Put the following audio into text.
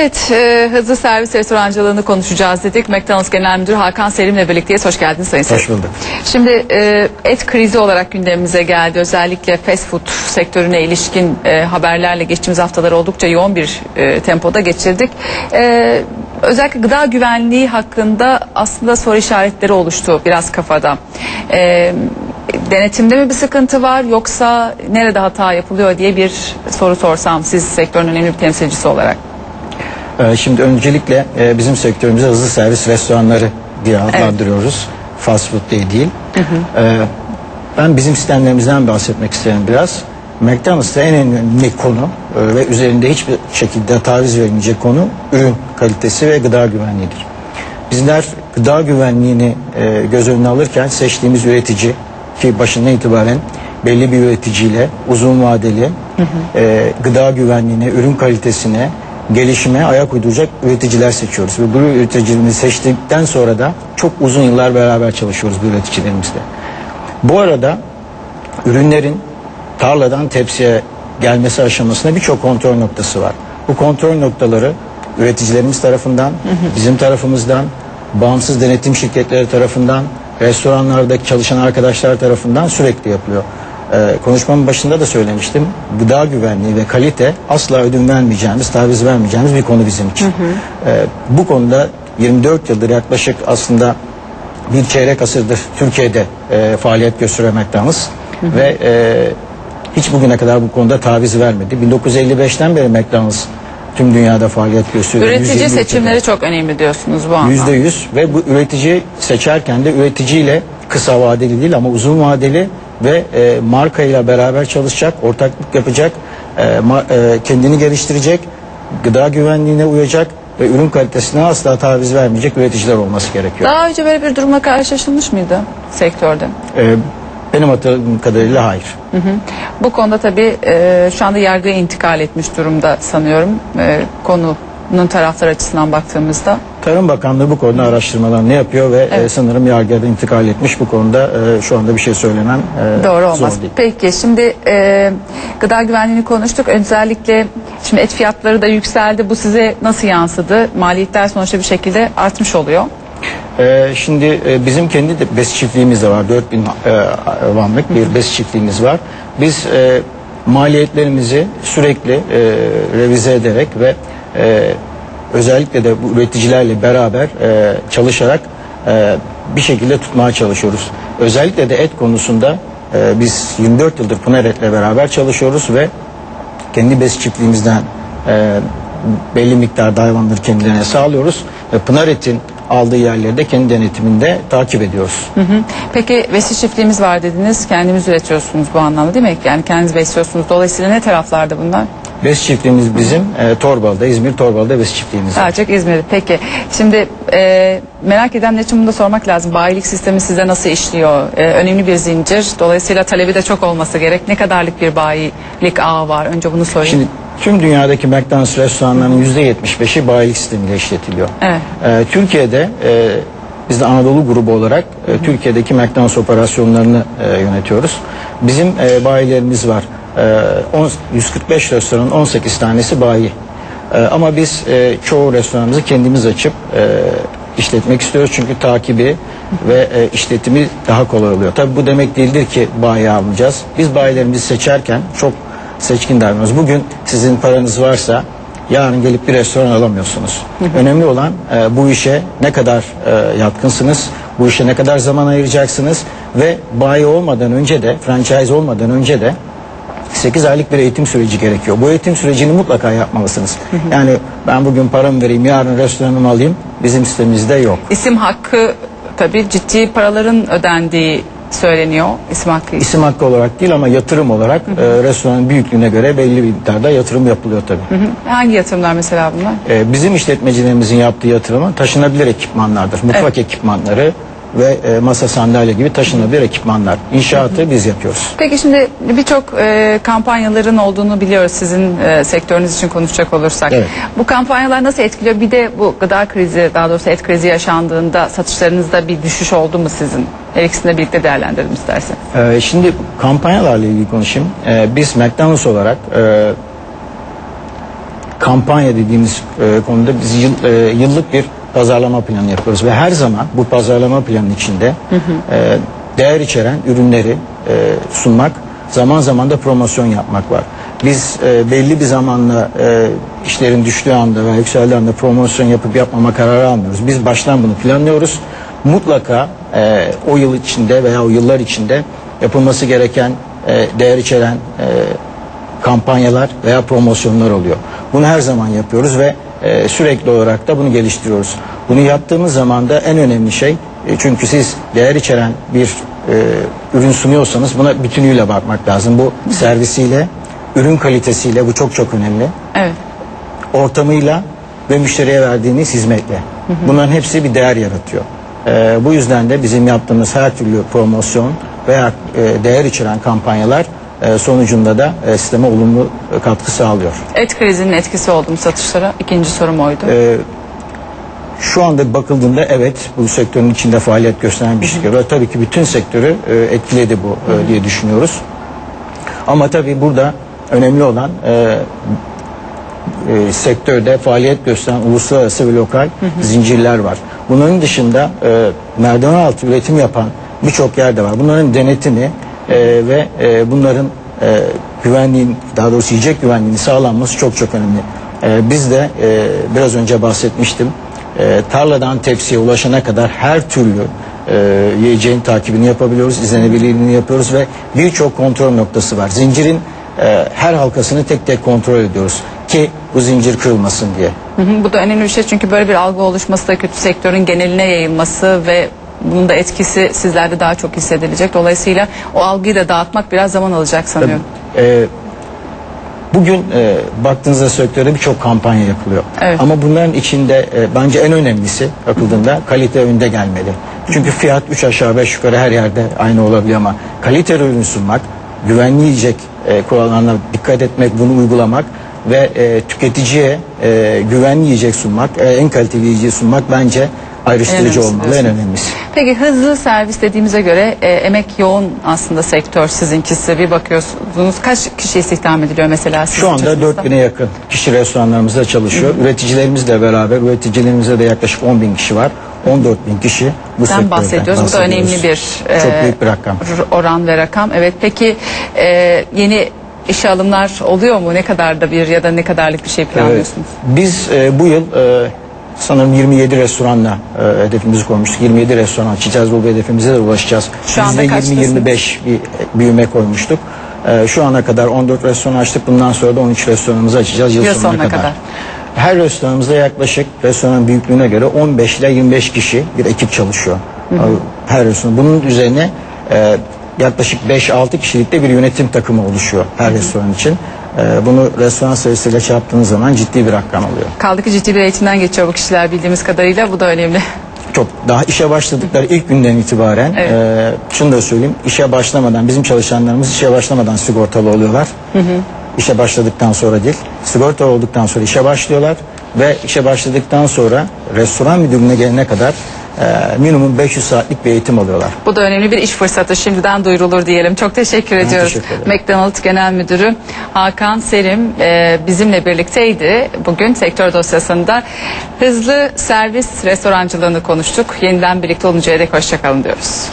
Evet, e, hızlı servis restorancılığını konuşacağız dedik. McDonald's Genel Müdürü Hakan Selim'le birlikteyiz. Hoş geldiniz Sayın Selim. Hoş bulduk. Şimdi e, et krizi olarak gündemimize geldi. Özellikle fast food sektörüne ilişkin e, haberlerle geçtiğimiz haftalar oldukça yoğun bir e, tempoda geçirdik. E, özellikle gıda güvenliği hakkında aslında soru işaretleri oluştu biraz kafada. E, denetimde mi bir sıkıntı var yoksa nerede hata yapılıyor diye bir soru sorsam siz sektörün önemli bir temsilcisi olarak. Ee, Şimdi öncelikle e, bizim sektörümüze hızlı servis restoranları diye adlandırıyoruz. Fast food diye değil. Ee, Ben bizim sistemlerimizden bahsetmek isterim biraz. McDonald's'ta en önemli konu e, ve üzerinde hiçbir şekilde taviz verilmeyecek konu ürün kalitesi ve gıda güvenliğidir. Bizler gıda güvenliğini e, göz önüne alırken seçtiğimiz üretici ki başından itibaren belli bir üreticiyle uzun vadeli e, gıda güvenliğine, ürün kalitesine, gelişime ayak uyduracak üreticiler seçiyoruz. Ve bu üreticileri seçtikten sonra da çok uzun yıllar beraber çalışıyoruz bu üreticilerimizle. Bu arada ürünlerin tarladan tepsiye gelmesi aşamasında birçok kontrol noktası var. Bu kontrol noktaları üreticilerimiz tarafından, bizim tarafımızdan, bağımsız denetim şirketleri tarafından, restoranlardaki çalışan arkadaşlar tarafından sürekli yapılıyor. Ee, konuşmamın başında da söylemiştim. Gıda güvenliği ve kalite asla ödün vermeyeceğimiz, taviz vermeyeceğimiz bir konu bizim için. Ee, bu konuda 24 yıldır yaklaşık aslında bir çeyrek asırdır Türkiye'de e, faaliyet McDonald's ve e, hiç bugüne kadar bu konuda taviz vermedi. 1955'ten beri McDonald's tüm dünyada faaliyet gösteriyor. Üretici 120 ülkede. seçimleri çok önemli diyorsunuz bu anlamda. Yüzde yüz ve bu üretici seçerken de üreticiyle kısa vadeli değil ama uzun vadeli ve e, markayla beraber çalışacak, ortaklık yapacak, e, ma- e, kendini geliştirecek, gıda güvenliğine uyacak ve ürün kalitesine asla taviz vermeyecek üreticiler olması gerekiyor. Daha önce böyle bir durumla karşılaşılmış mıydı sektörde? E, benim hatırladığım kadarıyla hayır. Hı hı. Bu konuda tabii e, şu anda yargıya intikal etmiş durumda sanıyorum e, konunun taraflar açısından baktığımızda. Tarım Bakanlığı bu konuda araştırmalarını yapıyor ve e, Evet. sanırım yargıya da intikal etmiş. Bu konuda e, şu anda bir şey söylemem e, Doğru olmaz. değil. Peki şimdi e, gıda güvenliğini konuştuk. Özellikle şimdi et fiyatları da yükseldi. Bu size nasıl yansıdı? Maliyetler sonuçta bir şekilde artmış oluyor. Ee, şimdi e, bizim kendi de bes çiftliğimiz de var. 4000 e, vanlık bir bes çiftliğimiz var. Biz e, maliyetlerimizi sürekli e, revize ederek ve e, özellikle de bu üreticilerle beraber e, çalışarak e, bir şekilde tutmaya çalışıyoruz. Özellikle de et konusunda e, biz 24 yıldır Pınar Et'le beraber çalışıyoruz ve kendi bes çiftliğimizden e, belli miktarda hayvanları kendilerine sağlıyoruz ve Pınar Et'in aldığı yerleri de kendi denetiminde takip ediyoruz. Hı hı. Peki besi çiftliğimiz var dediniz. Kendiniz üretiyorsunuz bu anlamda değil mi? Yani kendiniz besliyorsunuz. Dolayısıyla ne taraflarda bunlar? Bes çiftliğimiz bizim e, Torbalı'da, İzmir Torbalı'da bes çiftliğimiz var. Daha çok İzmir'de. Peki şimdi e, merak edenler için bunu da sormak lazım. Bayilik sistemi sizde nasıl işliyor? E, önemli bir zincir. Dolayısıyla talebi de çok olması gerek. Ne kadarlık bir bayilik ağı var? Önce bunu sorayım. Şimdi tüm dünyadaki McDonald's restoranlarının %75'i bayilik sistemiyle işletiliyor. Evet. E, Türkiye'de e, biz de Anadolu grubu olarak e, Türkiye'deki McDonald's operasyonlarını e, yönetiyoruz. Bizim e, bayilerimiz var. E, on- 145 restoranın 18 tanesi bayi. E, ama biz e, çoğu restoranımızı kendimiz açıp e, işletmek istiyoruz. Çünkü takibi ve e, işletimi daha kolay oluyor. Tabii bu demek değildir ki bayi almayacağız. Biz bayilerimizi seçerken çok seçkin davranıyoruz. Bugün sizin paranız varsa yarın gelip bir restoran alamıyorsunuz. Önemli olan e, bu işe ne kadar e, yatkınsınız, bu işe ne kadar zaman ayıracaksınız ve bayi olmadan önce de, franchise olmadan önce de 8 aylık bir eğitim süreci gerekiyor. Bu eğitim sürecini mutlaka yapmalısınız. Yani ben bugün paramı vereyim, yarın restoranımı alayım bizim sistemimizde yok. İsim hakkı tabii ciddi paraların ödendiği söyleniyor. İsim hakkı. İsim hakkı olarak değil ama yatırım olarak e, restoranın büyüklüğüne göre belli bir miktarda yatırım yapılıyor tabii. Hı hı. Hangi yatırımlar mesela bunlar? Ee, bizim işletmecilerimizin yaptığı yatırımı taşınabilir ekipmanlardır. Mutfak ekipmanları ve e, masa sandalye gibi taşınabilir ekipmanlar. İnşaatı biz yapıyoruz. Peki şimdi birçok e, kampanyaların olduğunu biliyoruz sizin e, sektörünüz için konuşacak olursak. Evet. Bu kampanyalar nasıl etkiliyor? Bir de bu gıda krizi daha doğrusu et krizi yaşandığında satışlarınızda bir düşüş oldu mu sizin? Her ikisini de birlikte değerlendirelim istersen. Ee, şimdi kampanyalarla ilgili konuşayım. Ee, biz McDonald's olarak e, kampanya dediğimiz e, konuda biz yıl- e, yıllık bir pazarlama planı yapıyoruz ve her zaman bu pazarlama planının içinde e, değer içeren ürünleri e, sunmak, zaman zaman da promosyon yapmak var. Biz e, belli bir zamanla e, işlerin düştüğü anda veya yükseldiği anda promosyon yapıp yapmama kararı almıyoruz. Biz baştan bunu planlıyoruz. Mutlaka e, o yıl içinde veya o yıllar içinde yapılması gereken e, değer içeren e, kampanyalar veya promosyonlar oluyor. Bunu her zaman yapıyoruz ve e, sürekli olarak da bunu geliştiriyoruz. Bunu yaptığımız zaman da en önemli şey e, çünkü siz değer içeren bir e, ürün sunuyorsanız buna bütünüyle bakmak lazım. Bu servisiyle, ürün kalitesiyle bu çok çok önemli. Evet. Ortamıyla ve müşteriye verdiğiniz hizmetle. Bunların hepsi bir değer yaratıyor. E, bu yüzden de bizim yaptığımız her türlü promosyon veya e, değer içeren kampanyalar sonucunda da e, sisteme olumlu e, katkı sağlıyor. Et krizinin etkisi oldu mu satışlara? İkinci sorum oydu. Ee, Şu anda bakıldığında evet bu sektörün içinde faaliyet gösteren bir şirket ve tabii ki bütün sektörü e, etkiledi bu e, diye düşünüyoruz. Ama tabii burada önemli olan e, e, sektörde faaliyet gösteren uluslararası ve lokal zincirler var. Bunların dışında e, merdiven altı üretim yapan birçok yerde var. Bunların denetimi e, ve e, bunların e, güvenliğin daha doğrusu yiyecek güvenliğini sağlanması çok çok önemli. E, biz de e, biraz önce bahsetmiştim. E, tarladan tepsiye ulaşana kadar her türlü e, yiyeceğin takibini yapabiliyoruz, izlenebilirliğini yapıyoruz ve birçok kontrol noktası var. Zincirin e, her halkasını tek tek kontrol ediyoruz ki bu zincir kırılmasın diye. Hı hı, Bu da önemli bir şey çünkü böyle bir algı oluşması da kötü sektörün geneline yayılması ve bunun da etkisi sizlerde daha çok hissedilecek. Dolayısıyla o algıyı da dağıtmak biraz zaman alacak sanıyorum. E, bugün e, baktığınızda sektörde birçok kampanya yapılıyor. Evet. Ama bunların içinde e, bence en önemlisi bakıldığında kalite önde gelmeli. Çünkü fiyat 3 aşağı 5 yukarı her yerde aynı olabiliyor ama kaliteli ürün sunmak, güvenli yiyecek e, kurallarına dikkat etmek, bunu uygulamak ve e, tüketiciye e, güvenli yiyecek sunmak, e, en kaliteli yiyeceği sunmak bence ayrıştırıcı olmalı, en önemlisi. Peki hızlı servis dediğimize göre e, emek yoğun aslında sektör sizinkisi. Bir bakıyorsunuz kaç kişi istihdam ediliyor mesela sizin Şu anda çalışmanızda? 4000'e yakın kişi restoranlarımızda çalışıyor. Üreticilerimizle beraber üreticilerimizde de yaklaşık 10 bin kişi var. 14 bin kişi bu Sen sektörde bahsediyoruz. Bu da önemli bir e, Çok büyük bir rakam. r- oran ve rakam. Evet. Peki e, yeni işe alımlar oluyor mu? Ne kadar da bir ya da ne kadarlık bir şey planlıyorsunuz? Biz e, bu yıl e, sanırım 27 restoranla e, hedefimizi koymuştuk. 27 restoran açacağız. Bu hedefimize de ulaşacağız. Şu anda Biz de kaçtasınız? 20-25 bir büyüme koymuştuk. E, şu ana kadar 14 restoran açtık. Bundan sonra da 13 restoranımızı açacağız yıl, Yıl sonuna, sonuna kadar. kadar. Her restoranımızda yaklaşık restoranın büyüklüğüne göre 15 ile 25 kişi bir ekip çalışıyor. Her restoran. Bunun üzerine e, yaklaşık 5-6 kişilik de bir yönetim takımı oluşuyor her restoran için. E, bunu restoran sayısıyla çarptığınız zaman ciddi bir rakam oluyor. Kaldı ki ciddi bir eğitimden geçiyor bu kişiler bildiğimiz kadarıyla. Bu da önemli. Çok daha işe başladıkları ilk günden itibaren Evet. e, şunu da söyleyeyim işe başlamadan bizim çalışanlarımız işe başlamadan sigortalı oluyorlar. İşe başladıktan sonra değil sigorta olduktan sonra işe başlıyorlar ve işe başladıktan sonra restoran müdürlüğüne gelene kadar e, minimum 500 saatlik bir eğitim alıyorlar. Bu da önemli bir iş fırsatı. Şimdiden duyurulur diyelim. Çok teşekkür ediyoruz. teşekkür. McDonald's Genel Müdürü Hakan Serim e, bizimle birlikteydi. Bugün sektör dosyasında hızlı servis restorancılığını konuştuk. Yeniden birlikte oluncaya dek hoşçakalın diyoruz.